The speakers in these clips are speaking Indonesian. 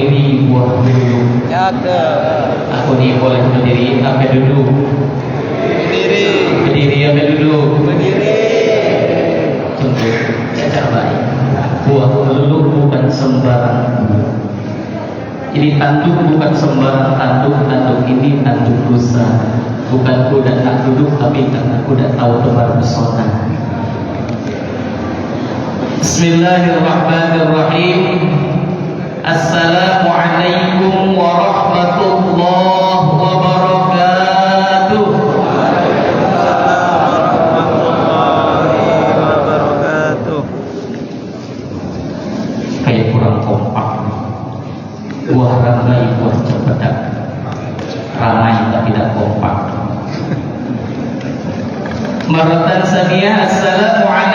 Kemiri, buah dulu. Cakep. Aku ni boleh berdiri sampai duduk. Berdiri. Berdiri sampai duduk. Berdiri. Tunggu, cacat baik. Buah lulu bukan sembarang. Ini tanduk bukan sembarang tanduk, tanduk ini tanduk dosa. Bukan ku dan tak duduk, tapi karena aku dah tahu tebar pesona. Bismillahirrahmanirrahim. Assalamualaikum warahmatullahi wabarakatuh. Kayak kurang kompak. Buah ramai, buah cempedak. Ramai tapi tidak kompak. Maratan saniyah Assalamualaikum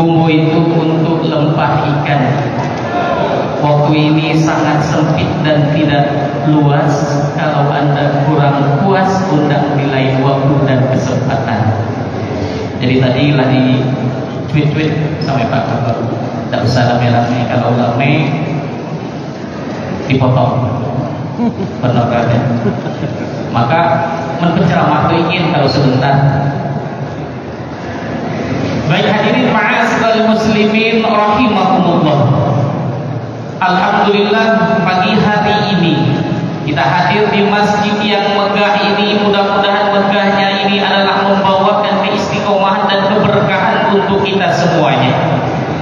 Bumbu itu untuk lempah ikan. Waktu ini sangat sempit dan tidak luas. Kalau anda kurang puas, undang di lain waktu dan kesempatan. Jadi tadi lah di tweet-tweet sampai Pak Kabar. Tidak usah rame-rame. Kalau rame, dipotong. Penolakannya. Maka menpenceramah itu ingin kalau sebentar Baik hadirin ma'asyiral muslimin rahimakumullah. Alhamdulillah pagi hari ini kita hadir di masjid yang megah ini mudah-mudahan megahnya ini adalah membawakan keistiqomahan dan keberkahan untuk kita semuanya.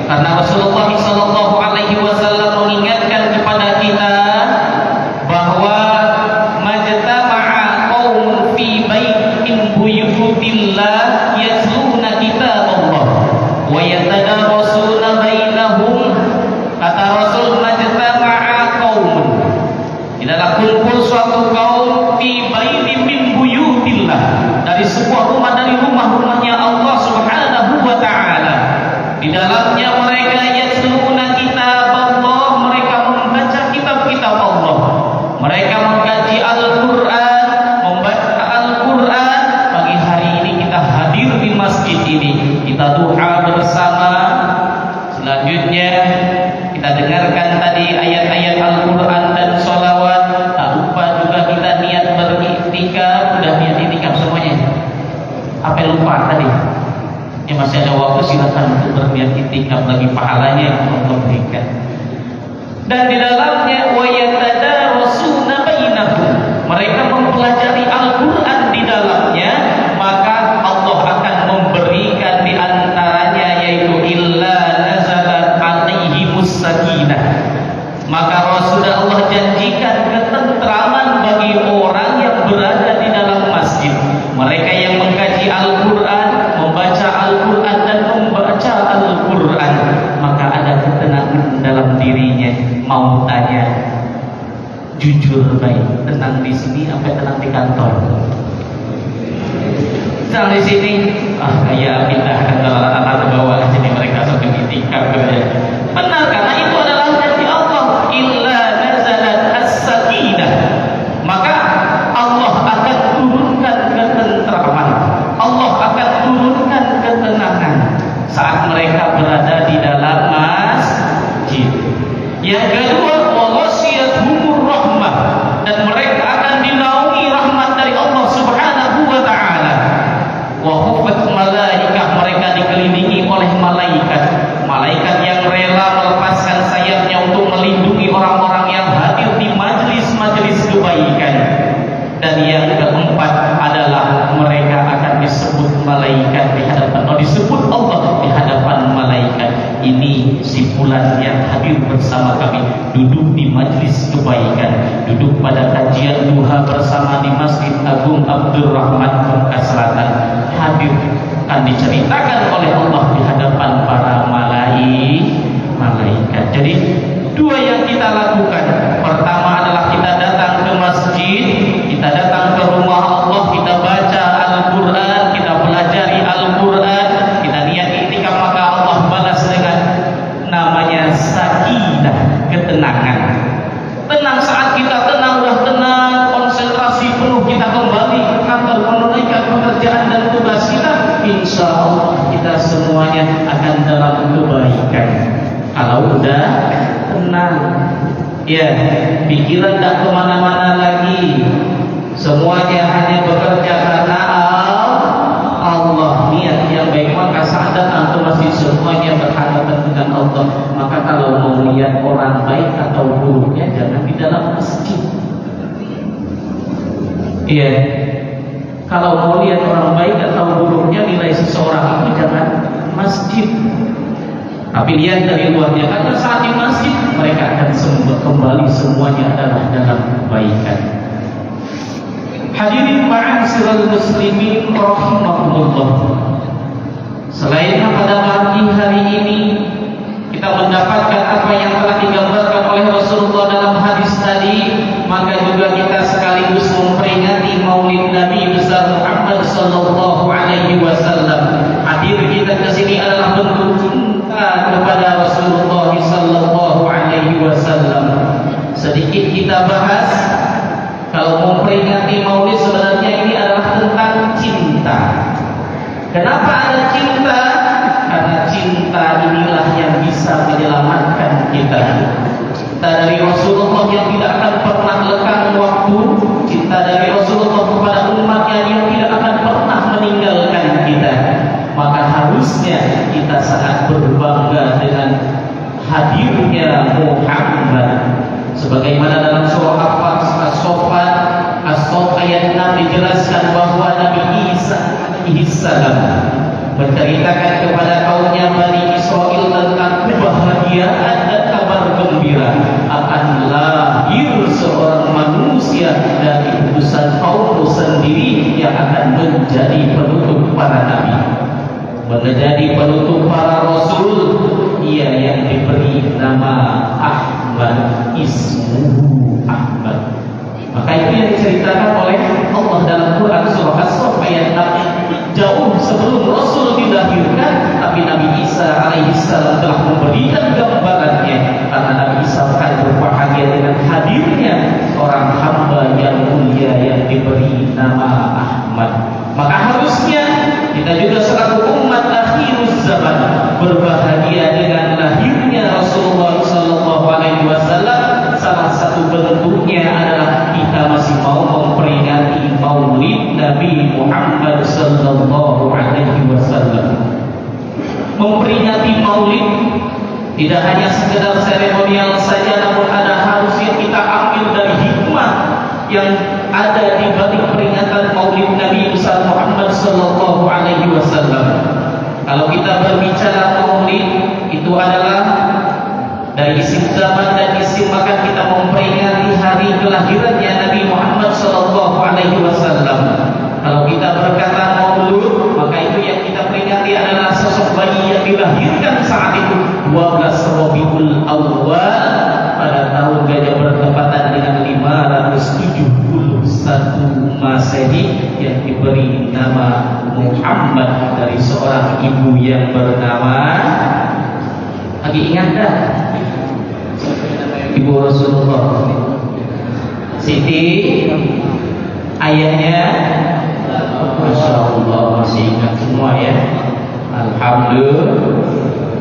Karena Rasulullah sallallahu alaihi wasallam kita duha bersama. Selanjutnya kita dengarkan tadi ayat-ayat Al-Quran dan sholawat. Tak lupa juga kita niat beriktikaf Sudah niat iktikaf semuanya. Apa yang lupa tadi? Ya masih ada waktu silakan untuk berniat iktikaf lagi pahalanya yang Allah berikan. Dan di dalam Mau tanya, jujur baik, tenang di sini apa tenang di kantor? Tenang di sini, ah kayak pindahkan kalau anak-anak bawah jadi mereka sampai itikaf kerja. Benar karena itu iya. Kalau mau lihat orang baik atau buruknya nilai seseorang itu jangan masjid. Tapi lihat dari luarnya karena saat di masjid mereka akan sembuh kembali semuanya adalah dalam kebaikan. Hadirin ma'asyiral muslimin rahimakumullah. Selain pada pagi hari ini kita mendapatkan apa yang telah digambarkan oleh Rasulullah dalam hadis tadi, maka juga kita sekaligus memperingati Maulid Nabi besar Muhammad sallallahu alaihi wasallam. Hadir kita ke sini adalah bentuk cinta kepada Rasulullah sallallahu alaihi wasallam. Sedikit kita bahas kalau memperingati maulid sebenarnya ini adalah tentang cinta. Kenapa ada cinta? Karena cinta inilah yang bisa menyelamatkan kita. Cinta dari Rasulullah yang tidak akan pernah lekang waktu. Cinta dari Rasulullah kepada umatnya yang tidak akan pernah meninggalkan kita. Maka harusnya kita sangat berbangga dengan hadirnya Muhammad sebagaimana dalam surah As-Saffat As-Saff ayat 6 dijelaskan bahwa Nabi Isa alaihissalam menceritakan kepada kaumnya Bani Israel tentang kebahagiaan dan kabar gembira akan lahir seorang manusia dari utusan kaummu sendiri yang akan menjadi penutup para nabi. Menjadi penutup para rasul ia yang diberi nama Ahmad ismuhu Ahmad maka itu yang diceritakan oleh Allah dalam Quran surah As-Saff ayat 6 jauh sebelum Rasul dilahirkan tapi Nabi Isa alaihissalam telah memberikan gambarannya karena Nabi Isa akan berbahagia dengan hadirnya seorang hamba yang mulia yang diberi nama Ahmad maka harusnya kita juga selaku umat akhirul zaman berbahagia dengan lahirnya Rasulullah sallallahu alaihi wasallam. Salah satu bentuknya Nabi Muhammad sallallahu alaihi wasallam. Memperingati Maulid sekedar seremonial saja namun ada harus yang kita ambil dari hikmah yang ada di balik peringatan Maulid Nabi besar Muhammad sallallahu alaihi wasallam. Kalau kita berbicara Maulid itu adalah dari isim zaman dan isim maka kita memperingati hari kelahirannya Nabi Muhammad sallallahu alaihi wasallam. Kalau kita berkata Maulud, maka itu yang kita peringati adalah sosok bayi yang dilahirkan saat itu. 12 Rabiul Awal pada tahun gajah bertepatan dengan 571 Masehi yang diberi nama Muhammad dari seorang ibu yang bernama lagi ingat dah? Ibu Rasulullah. Siti ayahnya Masya Allah masih ingat semua ya. Alhamdulillah.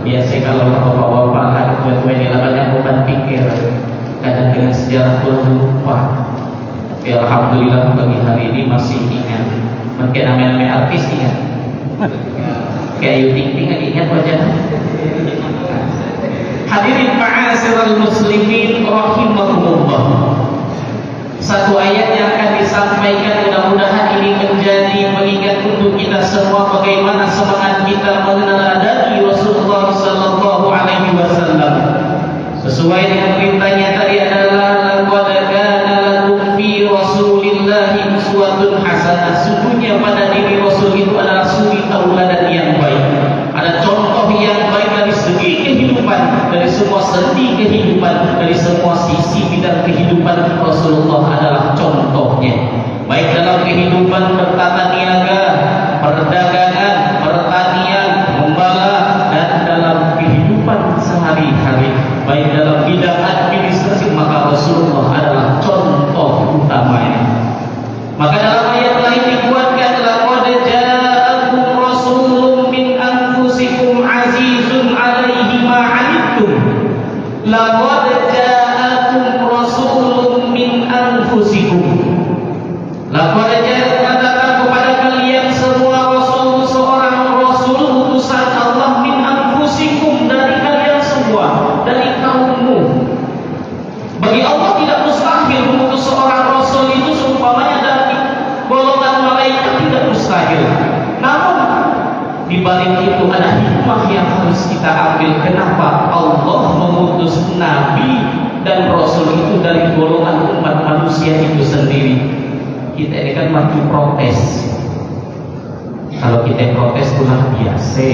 Biasa kalau bapak-bapak kan tua-tua ini lah banyak beban pikir. Kadang dengan sejarah pun lupa Tapi Alhamdulillah bagi hari ini masih ingat. Mungkin namanya artis ingat Kayak Ayu Ting Ting ingat wajahnya? Hadirin ma'asyiral muslimin rahimakumullah. Satu ayat yang akan disampaikan mudah-mudahan ini menjadi pengingat untuk kita semua bagaimana semangat kita meneladani Rasulullah sallallahu alaihi wasallam. Sesuai dengan perintahnya tadi adalah laqad kana lakum fi Rasulillahi uswatun hasanah. Sungguhnya pada diri Rasul itu adalah suri tauladan yang baik. Ada contoh yang baik dari segi kehidupan, dari semua sendi kehidupan, dari semua sisi bidang kehidupan Rasulullah adalah contohnya. Baik dalam kehidupan bertata niaga, perdagangan, pertanian, membala dan dalam kehidupan sehari-hari. Baik dalam bidang administrasi maka Rasulullah adalah contoh utamanya. Maka dalam ayat lain dikuatkan laqad ja'akum rasulun min anfusikum azizun 'alaihi ma 'anittum. Laqad ja'akum rasulun min anfusikum. Laqad ja'akum datang kepada kalian semua rasul seorang rasul utusan Allah min anfusikum dari kalian semua, dari kaummu. Bagi Allah tidak mustahil mengutus seorang rasul itu seumpamanya dari golongan malaikat tidak mustahil. Namun di balik itu ada hikmah yang harus kita ambil. Kenapa Allah mengutus nabi dan rasul itu dari golongan umat manusia itu sendiri? Kita ini kan maju protes. Kalau kita protes pulang biasa.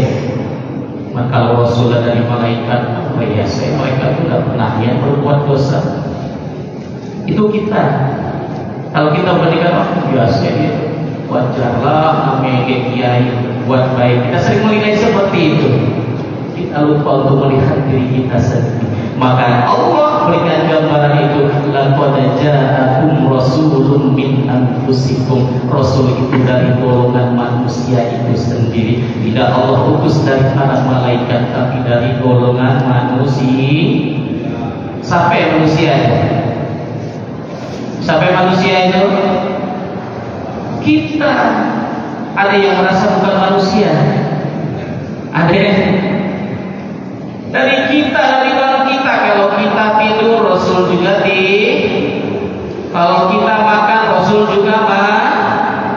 Maka kalau Rasul dari malaikat, apa ya saya malaikat itu tidak pernah yang berbuat dosa. Itu kita. Kalau kita bandingkan oh, biasa ya, wajarlah namanya kiai buat baik. Kita sering menilai seperti itu. Kita lupa untuk melihat diri kita sendiri. Maka Allah berikan gambaran itu laqad ja'akum rasulun min anfusikum. Rasul itu dari golongan manusia itu sendiri. Tidak Allah utus dari para malaikat tapi dari golongan manusia. Sampai manusia Sampai manusia itu kita ada yang merasa bukan manusia. Ada yang dari kita kalau kita makan Rasul juga ma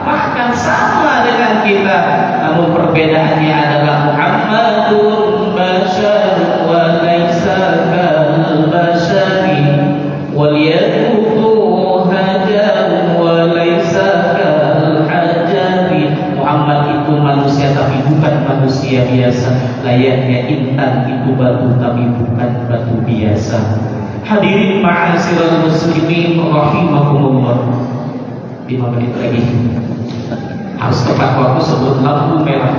makan. sama dengan kita. Namun perbedaannya adalah Muhammadun bashar wa laisa kal bashari wal hajar wa laisa hajari. Muhammad itu manusia tapi bukan manusia biasa. Layaknya intan itu batu tapi bukan batu biasa hadirin ma'asyiral muslimin rahimakumullah. 5 menit lagi. Harus tepat waktu sebut lampu merah.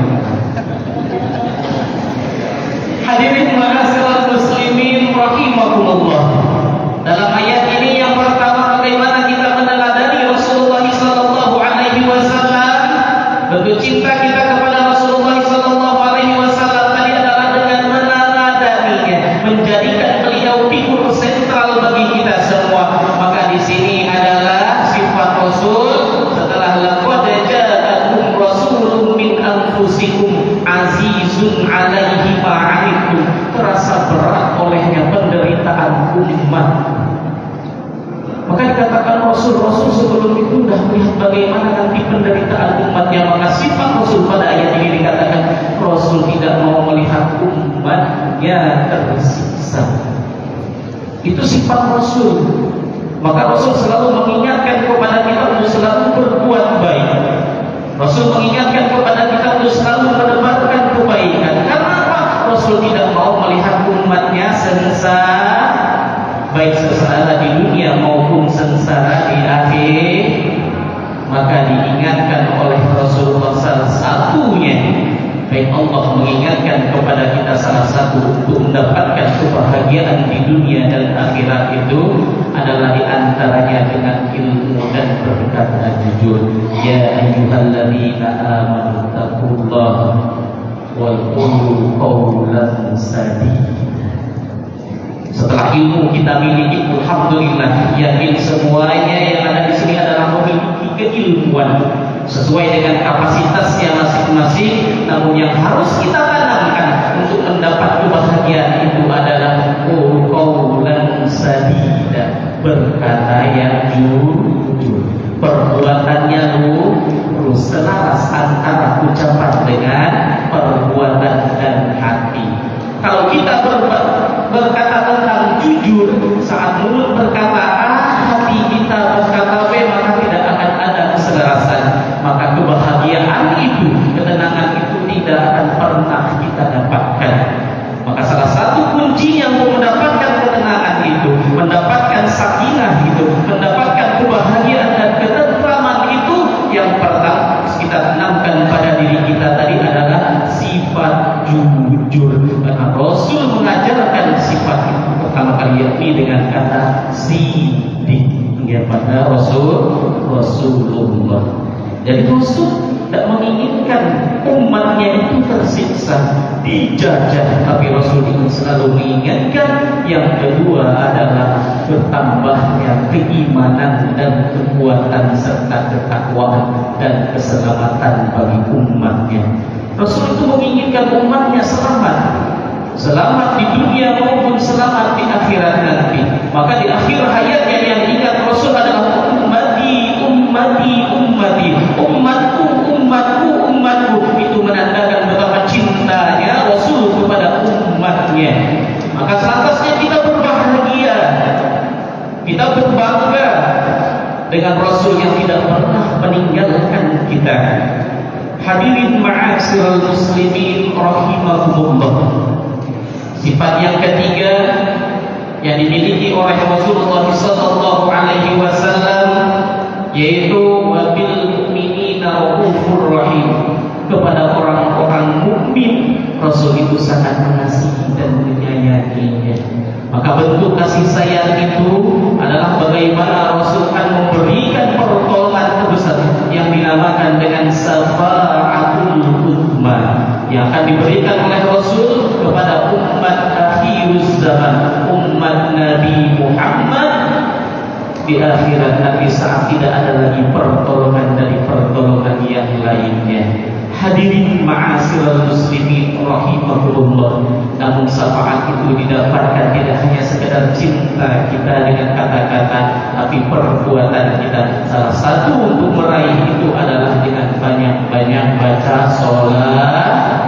Hadirin ma'asyiral muslimin rahimakumullah. Dalam ayat ini yang pertama bagaimana kita meneladani Rasulullah sallallahu alaihi wasallam bentuk cinta kita kepada Rasulullah sallallahu alaihi wasallam tadi adalah dengan meneladaninya menjadikan beliau figur sentral bagi kita semua maka di sini adalah sifat Rasul setelah laqad ja'akum rasulun min anfusikum azizun alaihi ma'anittum terasa berat olehnya umat. Maka dikatakan Rasul, Rasul sebelum itu sudah melihat bagaimana nanti penderitaan umatnya. Maka sifat Rasul pada ayat ini dikatakan Rasul tidak mau melihat umatnya tersiksa. Itu sifat Rasul. Maka Rasul selalu mengingatkan kepada kita untuk selalu berbuat baik. Rasul mengingatkan kepada kita untuk selalu menebarkan kebaikan. Karena? Rasul tidak mau melihat umatnya sengsara baik sengsara di dunia maupun sengsara di akhir maka diingatkan oleh Rasulullah salah satunya. Baik Allah mengingatkan kepada kita salah satu untuk mendapatkan kebahagiaan di dunia dan akhirat itu adalah di antaranya dengan ilmu dan perkataan jujur. Ya ayyuhalladzina amanu taqullaha wal qulu qawlan sadida setelah ilmu kita miliki, alhamdulillah, yakin semuanya yang ada di sini adalah memiliki keilmuan sesuai dengan kapasitasnya masing-masing. Namun yang harus kita tanamkan untuk mendapat kebahagiaan itu adalah qaulan sadida, berkata yang jujur, perbuatannya lurus, selaras antara ucapan dengan perbuatan tersiksa, dijajah, tapi Rasul selalu mengingatkan yang kedua adalah bertambahnya keimanan dan kekuatan serta ketakwaan dan keselamatan bagi umatnya. Rasul itu menginginkan umatnya selamat, selamat di dunia maupun selamat di akhirat nanti. Maka di akhir hayatnya yang ingat Rasul adalah ummati, ummati, ummati, umatku, umatku, umatku. Itu menandakan betapa cintanya Rasul kepada umatnya. Maka selantasnya kita berbahagia, kita berbangga yang tidak pernah meninggalkan kita. Hadirin ma'asyiral muslimin rahimakumullah. Sifat yang ketiga yang dimiliki oleh Rasulullah sallallahu alaihi wasallam yaitu wabil mu'minina raufur rahim kepada orang-orang mukmin Rasul itu sangat mengasihi dan menyayanginya maka bentuk kasih sayang itu adalah bagaimana Rasul akan dinamakan dengan syafaatul uzma yang akan diberikan oleh Rasul kepada umat akhiruz zaman umat Nabi Muhammad. Di akhirat nanti saat tidak ada lagi pertolongan dari pertolongan yang lainnya Hadirin ma'asyiral muslimin rahimahullah. Namun syafaat itu didapatkan tidak hanya sekedar cinta kita dengan kata-kata, tapi perbuatan kita. Salah satu untuk meraih itu adalah dengan banyak-banyak baca sholat,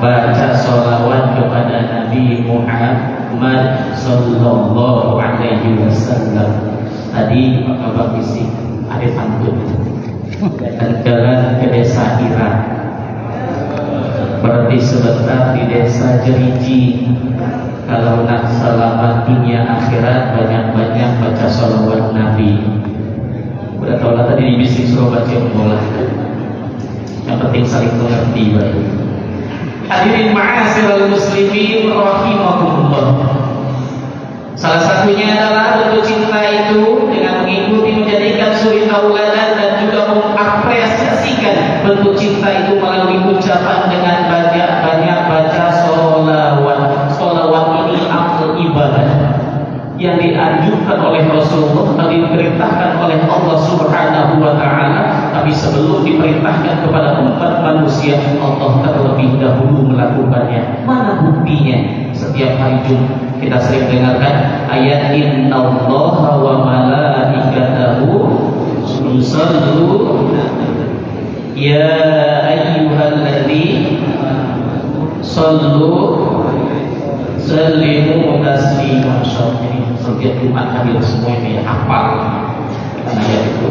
baca sholawat kepada Nabi Muhammad Sallallahu Alaihi Wasallam. Tadi Pak Kabar Bisik ada pantun jalan ke desa Irak. Berarti sebentar di desa Jeriji kalau nak selamat dunia akhirat banyak-banyak baca salawat Nabi. Udah tahu lah tadi di bisik suruh baca bola. Yang penting saling mengerti baru. Hadirin ma'asyiral muslimin rahimakumullah. Salah satunya adalah bentuk cinta itu dengan mengikuti menjadikan suri tauladan dan juga mengapresiasikan bentuk cinta itu melalui ucapan dengan banyak-banyak baca sholawat. Sholawat ini amal ibadah yang dianjurkan oleh Rasulullah dan diperintahkan oleh Allah Subhanahu wa taala. Tapi sebelum diperintahkan kepada umat manusia Allah terlebih dahulu melakukannya. Mana buktinya? Setiap hari Jumat kita sering dengarkan ayat innallaha wa malaikatahu yusallu ya ayyuhalladzi sallu sallimu taslima. Setiap Jumat hadir semua ini hafal ayat itu.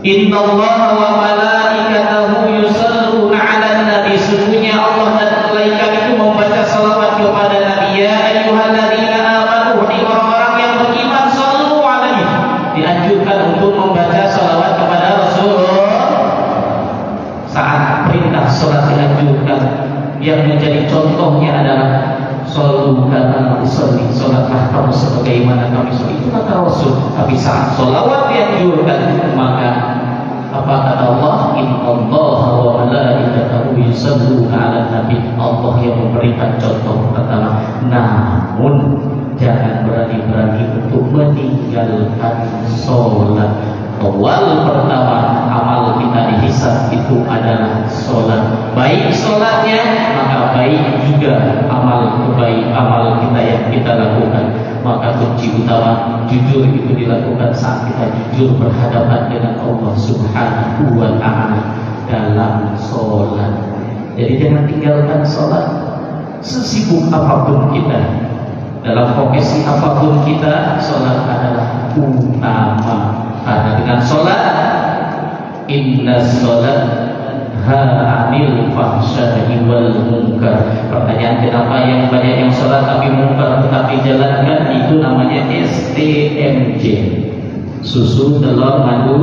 Innallaha wa malaikatahu yusalluna 'alan nabi. Sesungguhnya Allah dan malaikat itu membaca salawat kepada Nabi ya ayyuhalladzina amanu hai orang-orang yang beriman sallu alaihi dianjurkan untuk membaca salawat kepada Rasulullah saat perintah sholat dianjurkan yang menjadi contohnya adalah Sallu kama usolli Sholatlah sebagaimana kami sholat Itu kata Rasul. Tapi saat sholawat dianjurkan Maka apa kata Allah? In Allah wa malaikatahu yusalluna ala nabi. Allah yang memberikan contoh pertama. Namun Jangan berani-berani untuk meninggalkan sholat. Awal pertama amal kita dihisab itu adalah sholat. Baik sholatnya, maka baik juga amal kebaik amal kita yang kita lakukan. Maka kunci utama jujur itu dilakukan saat kita jujur berhadapan dengan Allah Subhanahu wa Ta'ala dalam sholat. Jadi jangan tinggalkan sholat sesibuk apa pun kita dalam profesi apa pun kita sholat adalah utama karena dengan sholat inna sholat pertanyaan kenapa yang banyak yang sholat tapi munkar tetapi jalankan itu namanya STMJ susu telur madu.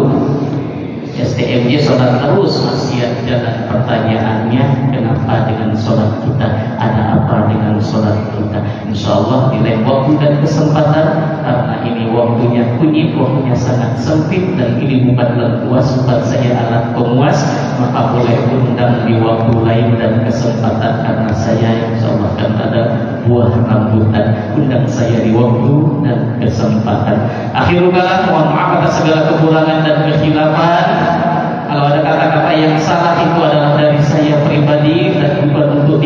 STMJ sholat terus. Maksiat jalan pertanyaannya kenapa dengan sholat kita? Ada apa dengan sholat kita? Insya Allah di waktu dan kesempatan karena ini waktunya kunyit waktunya sangat sempit dan ini bukan lengkuas bukan saya alat pemuas maka boleh undang di waktu lain dan kesempatan karena saya Insya Allah ada buah rambutan. Undang saya di waktu dan kesempatan. Akhirul kalam mohon maaf atas segala kekurangan dan kekhilafan. Kalau ada kata-kata yang salah itu adalah dari saya pribadi dan bukan untuk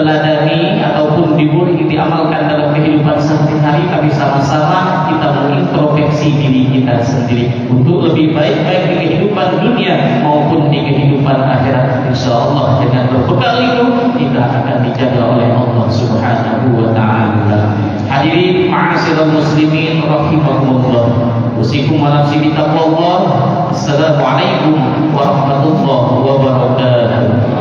diteladani ataupun diburi diamalkan dalam kehidupan sehari-hari tapi sama-sama kita mengintrospeksi diri kita sendiri untuk lebih baik baik di kehidupan dunia maupun di kehidupan akhirat. Insya Allah dengan berbekal itu kita akan dijaga oleh Allah Subhanahu wa taala. Hadirin ma'asyiral muslimin rahimakumullah. Usikum wa nafsi assalamualaikum warahmatullahi wabarakatuh